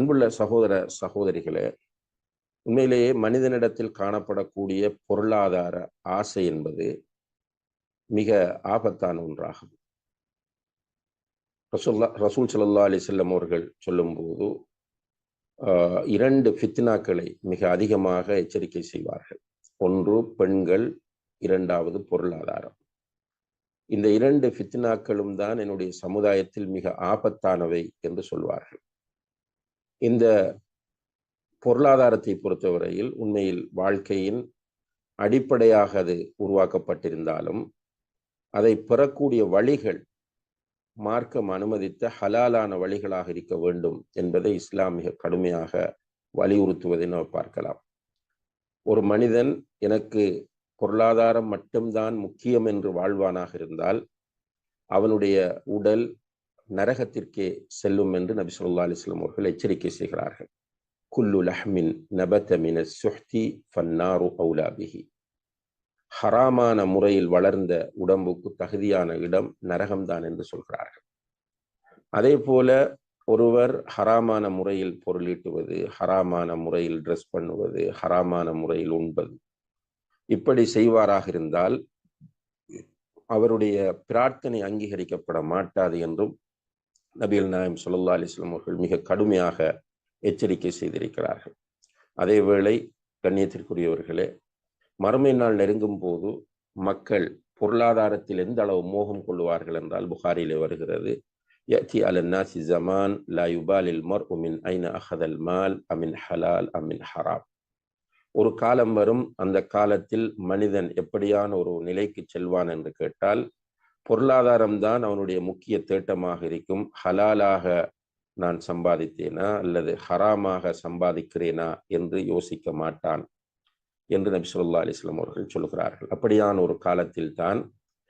அன்புள்ள சகோதர சகோதரிகளே உண்மையிலேயே மனிதனிடத்தில் காணப்படக்கூடிய பொருளாதார ஆசை என்பது மிக ஆபத்தான ஒன்றாகும். ரசூல்லா ரசூல் சல்லா அலி செல்லம் அவர்கள் சொல்லும்போது இரண்டு ஃபித்னாக்களை மிக அதிகமாக எச்சரிக்கை செய்வார்கள். ஒன்று பெண்கள் இரண்டாவது பொருளாதாரம். இந்த இரண்டு ஃபித்னாக்களும் தான் என்னுடைய சமுதாயத்தில் மிக ஆபத்தானவை என்று சொல்வார்கள். இந்த பொருளாதாரத்தை பொறுத்தவரையில் உண்மையில் வாழ்க்கையின் அடிப்படையாக அது உருவாக்கப்பட்டிருந்தாலும் அதை பெறக்கூடிய வழிகள் மார்க்கம் அனுமதித்த ஹலாலான வழிகளாக இருக்க வேண்டும் என்பதை இஸ்லாம் மிக கடுமையாக வலியுறுத்துவதை நாம் பார்க்கலாம். ஒரு மனிதன் எனக்கு பொருளாதாரம் மட்டும்தான் முக்கியம் என்று வாழ்வானாக இருந்தால் அவனுடைய உடல் நரகத்திற்கே செல்லும் என்று நபி சொல்லா அலிஸ்லாம் அவர்கள் எச்சரிக்கை செய்கிறார்கள். குல்லு லஹ்மின் நபத்தமின சுஹ்தி ஃபன்னாரு அவுலாபிஹி ஹராமான முறையில் வளர்ந்த உடம்புக்கு தகுதியான இடம் நரகம்தான் என்று சொல்கிறார்கள். அதே போல ஒருவர் ஹராமான முறையில் பொருளீட்டுவது ஹராமான முறையில் ட்ரெஸ் பண்ணுவது ஹராமான முறையில் உண்பது இப்படி செய்வாராக இருந்தால் அவருடைய பிரார்த்தனை அங்கீகரிக்கப்பட மாட்டாது என்றும் நபிகள் நாயம் சொல்லா அலிஸ்லாம் அவர்கள் மிக கடுமையாக எச்சரிக்கை செய்திருக்கிறார்கள் அதே வேளை கண்ணியத்திற்குரியவர்களே மறுமை நாள் நெருங்கும் போது மக்கள் பொருளாதாரத்தில் எந்த அளவு மோகம் கொள்வார்கள் என்றால் புகாரிலே வருகிறது يأتي على الناس زمان لا يبالي المرء من أين أخذ المال أمن حلال أمن حرام ஒரு காலம் வரும் அந்த காலத்தில் மனிதன் எப்படியான ஒரு நிலைக்கு செல்வான் என்று கேட்டால் பொருளாதாரம்தான் அவனுடைய முக்கிய தேட்டமாக இருக்கும். ஹலாலாக நான் சம்பாதித்தேனா? அல்லது ஹராமாக சம்பாதிக்கிறேனா? என்று யோசிக்க மாட்டான் என்று நபி சொல்லா அலிஸ்லாம் அவர்கள் சொல்கிறார்கள். அப்படியான ஒரு காலத்தில் தான்